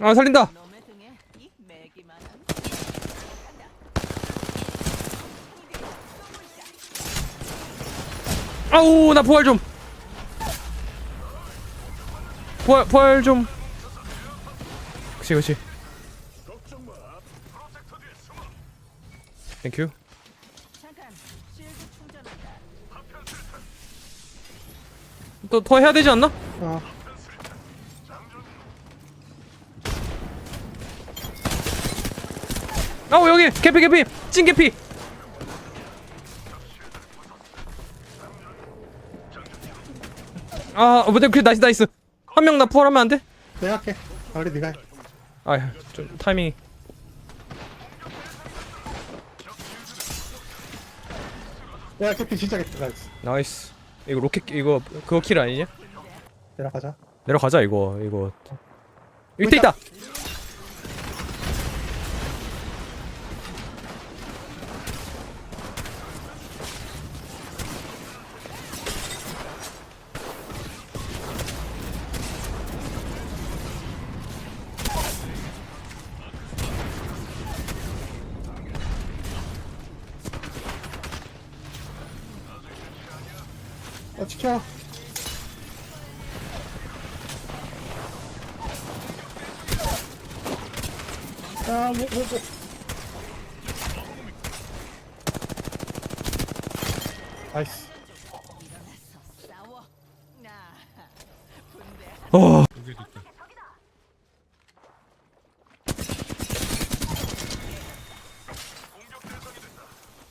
아 살린다. 아우 나 부활 좀. 부활 부활 좀. 그치 그치. 땡큐 잠깐 실드 충전한다. 또더 해야 되지 않나? 어 아우 여기 개피 개피. 찐 개피. 아 어, 근데 그 나이스 나이스. 한 명 나 부활하면 안 돼? 내가 할게 아우리 네가 해. 아좀 타이밍이. 내가 캐피 진짜 캐피. 나이스. 나이스. 이거 로켓 이거 그거 킬 아니냐? 내려가자. 내려가자 이거 이거. 밑에 있다 어 지켜 아, 뭐, 뭐, 뭐. 나이스. 어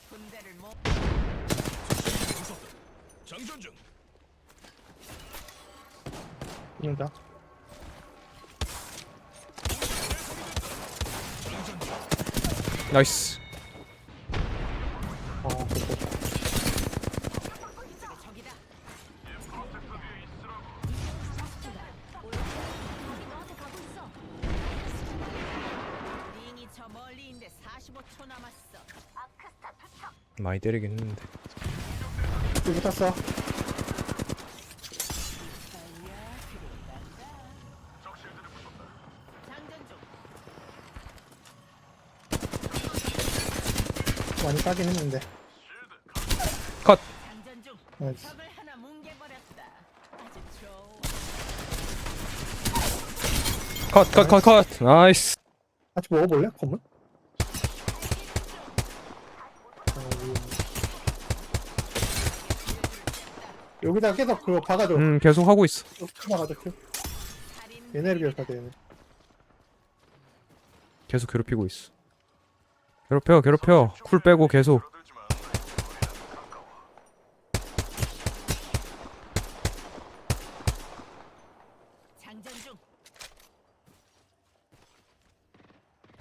군대를 못 죽는다. 나이스 어, 그거. 적이다. 링이 저 멀리인데 45초 남았어. 많이 때리긴 했는데 또 붙었어. 장전 중. 많이 따긴 했는데. 컷 장전 중. 나이스. 적을 하나 뭉개버렸다. 아주 좋아. 컷 컷 컷 컷 나이스 같이 먹어볼래? 이- 여기다 계속 그거 박아줘. 음 계속 하고 있어 큐 박아줘, 큐. 살인 얘네를 비롯하돼 얘네. 계속 괴롭히고 있어 괴롭혀 괴롭혀 쿨 빼고 계속.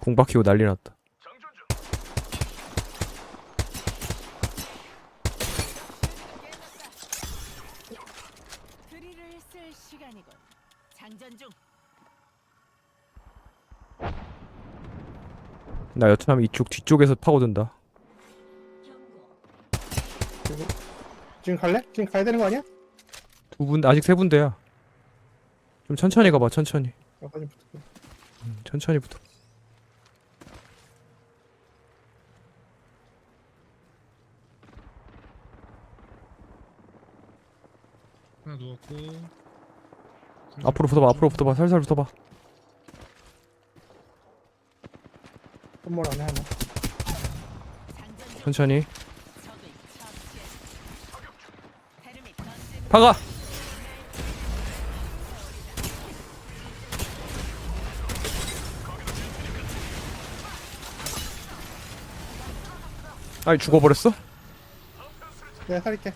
공 박히고 난리 났다. 장전 중. 나 여튼하면 이쪽 뒤쪽에서 파고든다. 지금 갈래? 지금 가야 되는 거 아니야? 두 분 아직 세 분대야. 좀 천천히 가봐 천천히. 여기까지 붙을게. 음, 천천히 붙어. 하나 누웠고. 앞으로 붙어봐 앞으로 붙어봐. 살살 붙어봐 건물 안에 하나. 천천히 박아 아이 죽어버렸어? 내가 살릴게.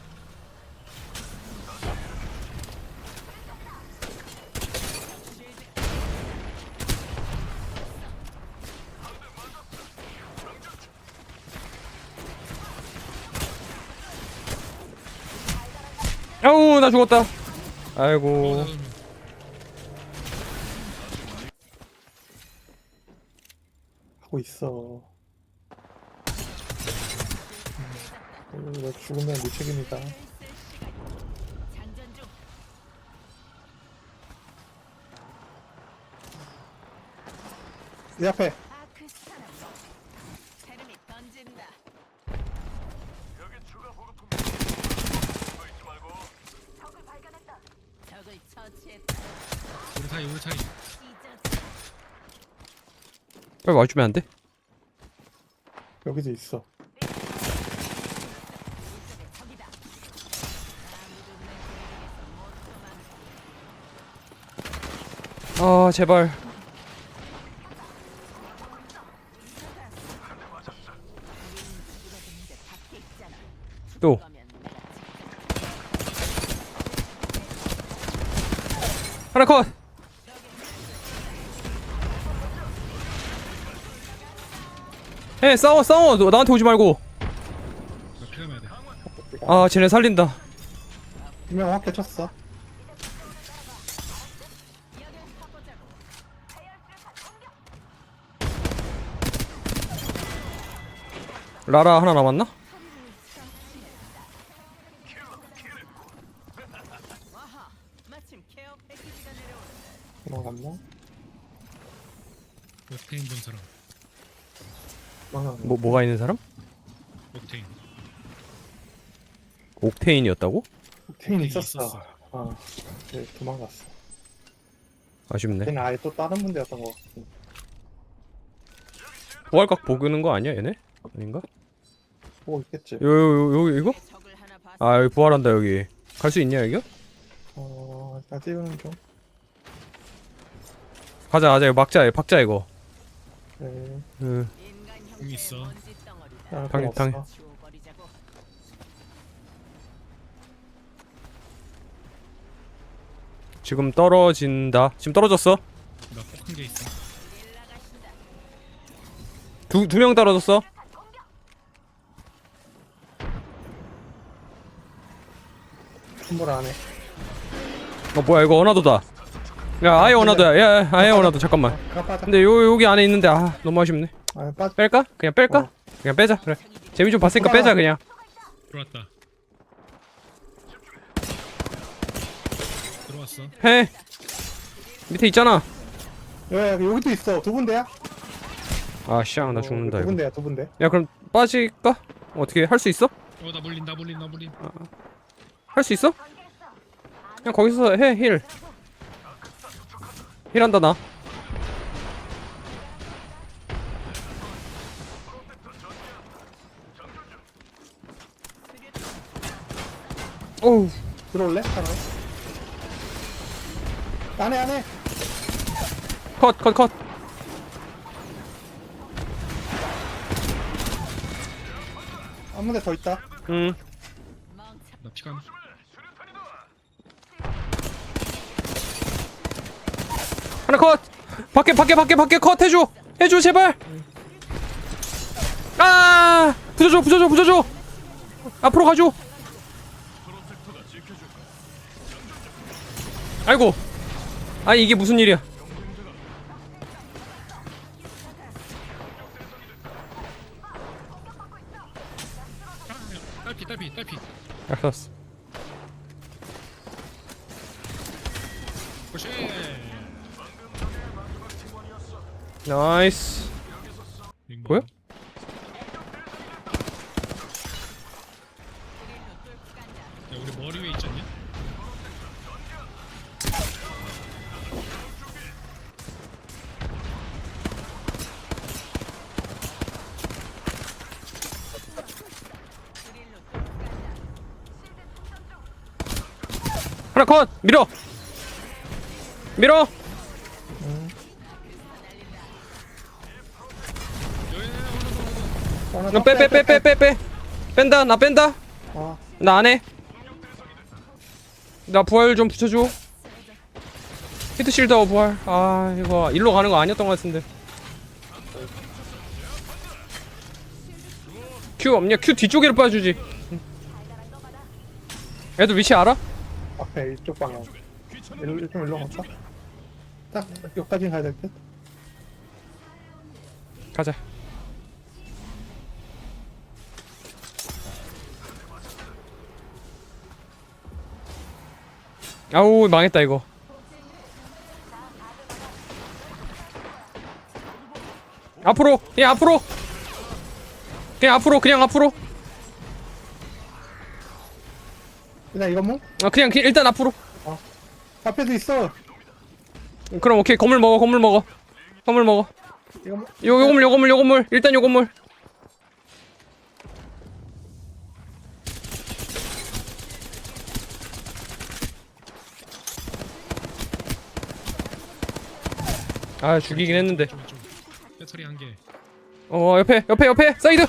아우 나 죽었다 아이고 하고 있어. 음, 죽으면 내 책임이다. 내 앞에 아크스타나. 테르미 던진다. 적을 처치했다. 우리 사이 우리 사이 찢어져. 빨리 와주면 안 돼? 여기도 있어. 아 제발. 또 하나 컷 해 싸워 싸워 너 나한테 오지 말고 나 피감해야 돼 아 쟤네 살린다 분명 확대 쳤어 라라 하나 남았나? 와하. 마침 케어 패키지가 내려오는데. 도망갔나? 옥테인 본 사람 도 뭐 뭐가 있는 사람? 옥테인 옥테인이었다고? 옥테인 옥테인 있었어 있었어. 아 네, 도망갔어 아쉽네 걔는 아예 또 다른 문제였던 것 같아 부활각 보그는 거 아니야 얘네? 아닌가? 보고 있겠지 요요 요 이거? 하나 봤어. 아 여기 부활한다 여기 갈 수 있냐 여기? 어 일단 찍으면 좀 가자 가자 이거 막자 이거 박자 이거 네. 그 있어. 아, 없어. 치워버리자고. 지금 떨어진다. 지금 떨어졌어? 나 폭한 게 있어. 두 두 명 떨어졌어? 충분 안해. 어 뭐야 이거 어나도다. 야 아예 어나도야. 야 야, 아예 어나도 잠깐만. 가 빠져. 근데 요 여기 안에 있는데 아 너무 아쉽네 아 빠져 뺄까? 그냥 뺄까? 어. 그냥 빼자. 그래. 재미 좀 봤으니까 빼자 그냥. 들어왔다. 들어왔어. 해 밑에 있잖아. 야, 야, 여기도 있어. 두 군데야? 아씨앙 나 죽는다 두 이거. 군데야 두 군데. 야 그럼 빠질까? 어떻게 할 수 있어? 어나 물린 나 물린 나 물린. 할 수 있어? 그냥 거기서 해힐. 힐한다 나 어우. 들어올래? 하나 안해 안해 컷 컷 컷. 한 군데 더 있다. 음. 나 피감 하나 컷. 밖에 밖에 밖에 밖에 컷 해줘. 해줘 제발. 아! 부서줘 부서줘 부서줘. 앞으로 가줘 아이고. 아 이게 무슨 일이야? 아, 딸피 딸피 딸피. 알았어. 나이스. 뭐야? 야 우리 머리 위에 있지 않냐? 하나 컷 밀어. 밀어. 빼빼 빼 빼 빼 빼. 뺀다 나 뺀다. 아나 안 해. 나 부활 좀 붙여줘. 히트 실드하고 부활. 아 이거 일로 가는 거 아니었던 것 같은데. 큐 없냐? 큐 뒤쪽에로 빠주지. 애들 위치 알아? 앞에 이쪽 방향. 일로 좀 일로 갈까? 딱 여기까지 가야 될 듯? 가자. 아우 망했다 이거. 앞으로 그냥 앞으로. 그냥 앞으로 그냥 앞으로 그냥 이거 뭐? 어, 그냥 그- 일단 앞으로 앞에도 있어. 그럼 오케이 건물 먹어 건물 먹어 건물 먹어 이거 뭐? 요, 요 건물 요 건물 요 건물 일단 요 건물 아 죽이긴 했는데. 배터리 한 개. 어 옆에 옆에 옆에 사이드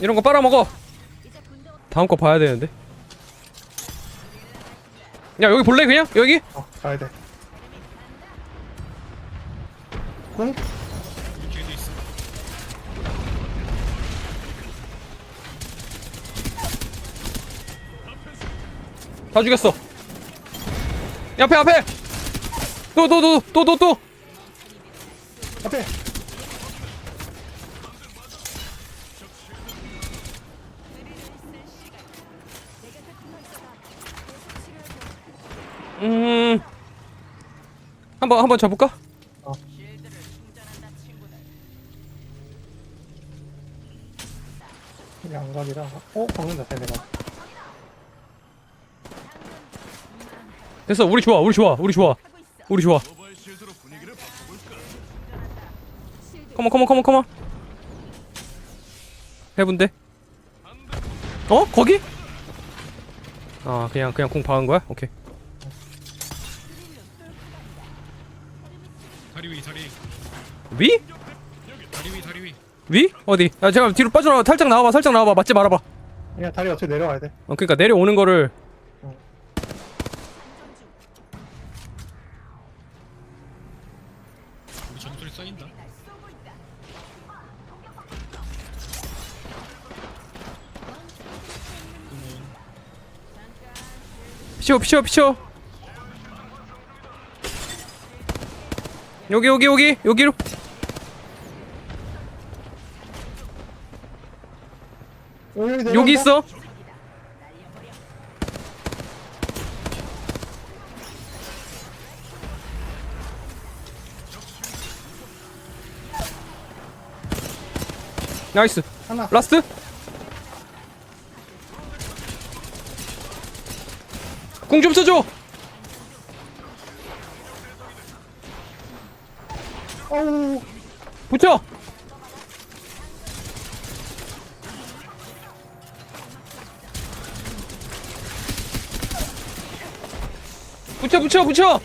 이런 거 빨아먹어 다음 거 봐야 되는데 야 여기 볼래 그냥 여기 어, 가야 돼. 공? 여기 뒤에도 있어. 다 죽였어 옆에 앞에 또 또 또 또 또또 앞에. 한번 한번 잡을까? 친구들. 양각이라. 어, 박는다, 쟤네가. 됐어 우리 좋아 우리 좋아 우리 좋아 우리 좋아 컴온 컴온 컴온 컴온 해본데 어 거기 아 그냥 그냥 공 박은 거야 오케이 다리 위, 다리 위. 위 다리 위, 다리 위. 위? 어디? 야 제가 뒤로 빠져나와 살짝 나와봐 살짝 나와봐 맞지 말아봐 그냥 다리 어차피 내려가야 돼. 어 그니까 내려오는 거를 우리 점수리 쌓인다. 피쳐 피쳐 피쳐 여기 여기 여기 여기로 여기, 있어? 나이스. 하나. 라스트? 궁좀 써줘. 어우. 붙여 붙여 붙여 붙여